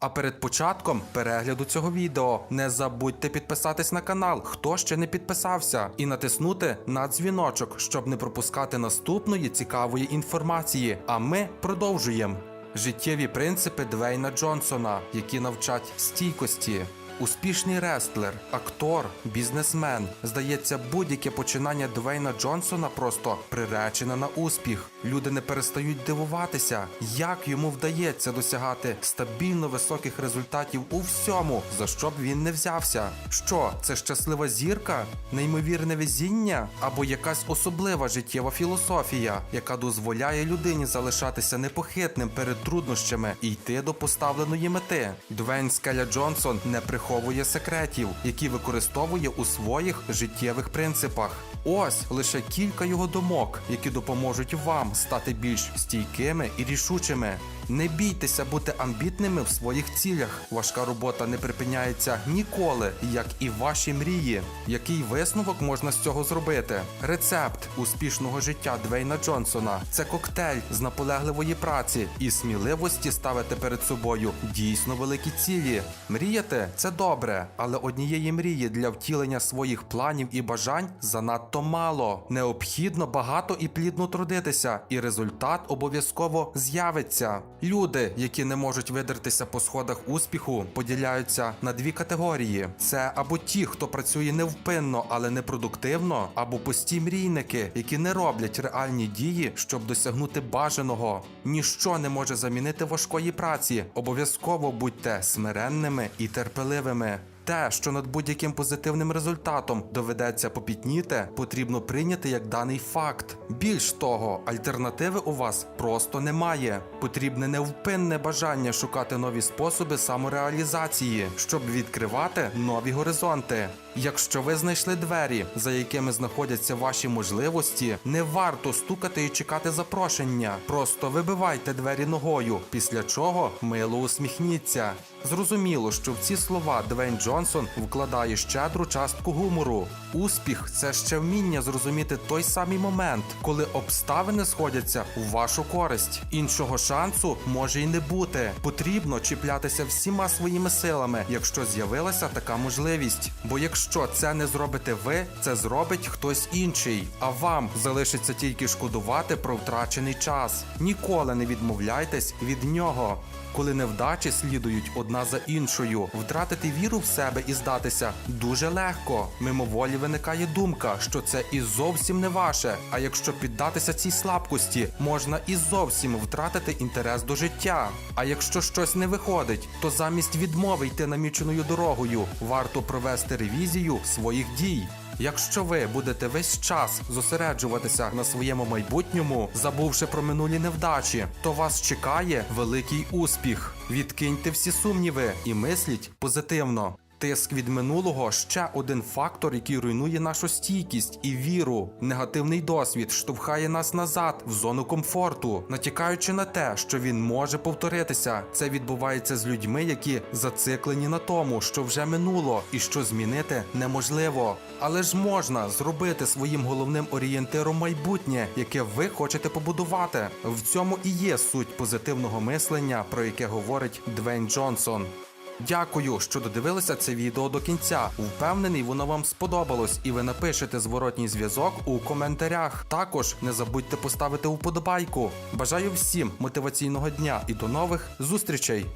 А перед початком перегляду цього відео не забудьте підписатись на канал, хто ще не підписався, і натиснути на дзвіночок, щоб не пропускати наступної цікавої інформації. А ми продовжуємо. Життєві принципи Двейна Джонсона, які навчать стійкості. Успішний рестлер, актор, бізнесмен. Здається, будь-яке починання Двейна Джонсона просто приречене на успіх. Люди не перестають дивуватися, як йому вдається досягати стабільно високих результатів у всьому, за що б він не взявся. Що це щаслива зірка, неймовірне везіння або якась особлива життєва філософія, яка дозволяє людині залишатися непохитним перед труднощами і йти до поставленої мети. Двейн Скеля Джонсон не приховує секретів, які використовує у своїх життєвих принципах. Ось лише кілька його думок, які допоможуть вам стати більш стійкими і рішучими. Не бійтеся бути амбітними в своїх цілях. Важка робота не припиняється ніколи, як і ваші мрії. Який висновок можна з цього зробити? Рецепт успішного життя Двейна Джонсона це коктейль з наполегливої праці і сміливості ставити перед собою дійсно великі цілі. Мріяти це добре, але однієї мрії для втілення своїх планів і бажань занадто мало. Необхідно багато і плідно трудитися, і результат обов'язково з'явиться. Люди, які не можуть видертися по сходах успіху, поділяються на дві категорії: це або ті, хто працює невпинно, але непродуктивно, або пусті мрійники, які не роблять реальні дії, щоб досягнути бажаного. Ніщо не може замінити важкої праці. Обов'язково будьте смиренними і терпеливими. Те, що над будь-яким позитивним результатом доведеться попітніти, потрібно прийняти як даний факт. Більш того, альтернативи у вас просто немає. Потрібне невпинне бажання шукати нові способи самореалізації, щоб відкривати нові горизонти. Якщо ви знайшли двері, за якими знаходяться ваші можливості, не варто стукати і чекати запрошення. Просто вибивайте двері ногою, після чого мило усміхніться. Зрозуміло, що в ці слова Двейн Джонсон вкладає щедру частку гумору. Успіх це ще вміння зрозуміти той самий момент, коли обставини сходяться у вашу користь. Іншого шансу може й не бути. Потрібно чіплятися всіма своїми силами, якщо з'явилася така можливість. Бо якщо це не зробите ви, це зробить хтось інший. А вам залишиться тільки шкодувати про втрачений час. Ніколи не відмовляйтесь від нього. Коли невдачі слідують одна за іншою, втратити віру в себе і здатися дуже легко. Мимоволі виникає думка, що це і зовсім не ваше. А якщо піддатися цій слабкості, можна і зовсім втратити інтерес до життя. А якщо щось не виходить, то замість відмови йти наміченою дорогою, варто провести ревізію своїх дій. Якщо ви будете весь час зосереджуватися на своєму майбутньому, забувши про минулі невдачі, то вас чекає великий успіх. Відкиньте всі сумніви і мисліть позитивно. Тиск від минулого ще один фактор, який руйнує нашу стійкість і віру. Негативний досвід штовхає нас назад в зону комфорту, натякаючи на те, що він може повторитися. Це відбувається з людьми, які зациклені на тому, що вже минуло, і що змінити неможливо. Але ж можна зробити своїм головним орієнтиром майбутнє, яке ви хочете побудувати. В цьому і є суть позитивного мислення, про яке говорить Двейн Джонсон. Дякую, що додивилися це відео до кінця. Впевнений, воно вам сподобалось, і ви напишете зворотній зв'язок у коментарях. Також не забудьте поставити вподобайку. Бажаю всім мотиваційного дня і до нових зустрічей!